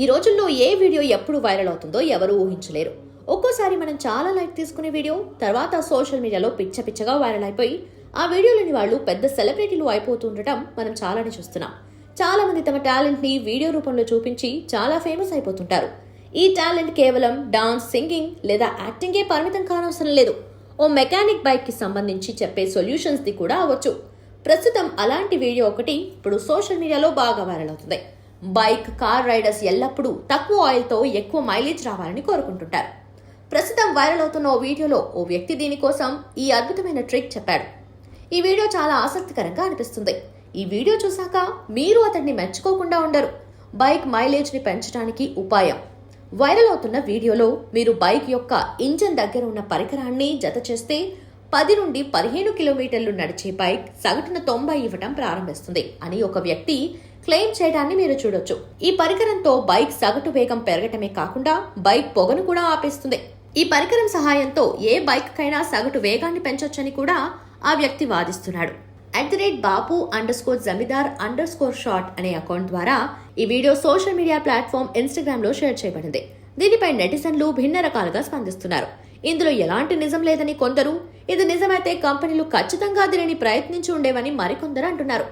ఈ రోజుల్లో ఏ వీడియో ఎప్పుడు వైరల్ అవుతుందో ఎవరూ ఊహించలేరు. ఒక్కోసారి మనం చాలా లైక్ తీసుకునే వీడియో తర్వాత సోషల్ మీడియాలో పిచ్చ పిచ్చగా వైరల్ అయిపోయి ఆ వీడియోలోని వాళ్ళు పెద్ద సెలబ్రిటీలు అయిపోతుండటం మనం చాలానే చూస్తున్నాం. చాలా మంది తమ టాలెంట్ని వీడియో రూపంలో చూపించి చాలా ఫేమస్ అయిపోతుంటారు. ఈ టాలెంట్ కేవలం డాన్స్ సింగింగ్ లేదా యాక్టింగే పరిమితం కానవసరం లేదు. ఓ మెకానిక్ బైక్కి సంబంధించి చెప్పే సొల్యూషన్స్ ది కూడా అవ్వచ్చు. ప్రస్తుతం అలాంటి వీడియో ఒకటి ఇప్పుడు సోషల్ మీడియాలో బాగా వైరల్ అవుతుంది. బైక్ కార్ రైడర్స్ ఎల్లప్పుడూ తక్కువ ఆయిల్తో ఎక్కువ మైలేజ్ రావాలని కోరుకుంటుంటారు. ప్రస్తుతం వైరల్ అవుతున్న ఓ వీడియోలో ఓ వ్యక్తి దీనికోసం ఈ అద్భుతమైన ట్రిక్ చెప్పాడు. ఈ వీడియో చాలా ఆసక్తికరంగా అనిపిస్తుంది. ఈ వీడియో చూశాక మీరు అతన్ని మెచ్చుకోకుండా ఉండరు. బైక్ మైలేజ్ని పెంచడానికి ఉపాయం. వైరల్ అవుతున్న వీడియోలో మీరు బైక్ యొక్క ఇంజన్ దగ్గర ఉన్న పరికరాన్ని జత చేస్తే పది నుండి పదిహేను కిలోమీటర్లు నడిచే బైక్ సగటున తొంభై ఇవ్వటం ప్రారంభిస్తుంది అని ఒక వ్యక్తి క్లెయిమ్ చేయడాన్ని మీరు చూడొచ్చు. ఈ పరికరంతో బైక్ సగటు వేగం పెరగటమే కాకుండా బైక్ పొగను కూడా ఆపేస్తుంది. ఈ పరికరం సహాయంతో ఏ బైక్ కైనా సగటు వేగాన్ని పెంచొచ్చని కూడా ఆ వ్యక్తి వాదిస్తున్నాడు. At the rate Bapu under score Jamidar under score shot అనే అకౌంట్ ద్వారా ఈ వీడియో సోషల్ మీడియా ప్లాట్ఫామ్ ఇన్స్టాగ్రామ్లో షేర్ చేయబడింది. దీనిపై నెటిజన్లు భిన్న రకాలుగా స్పందిస్తున్నారు. ఇందులో ఎలాంటి నిజం లేదని కొందరు ఇది నిజమైతే కంపెనీలు ఖచ్చితంగా దీనిని ప్రయత్నించి ఉండేవని మరికొందరు అంటున్నారు.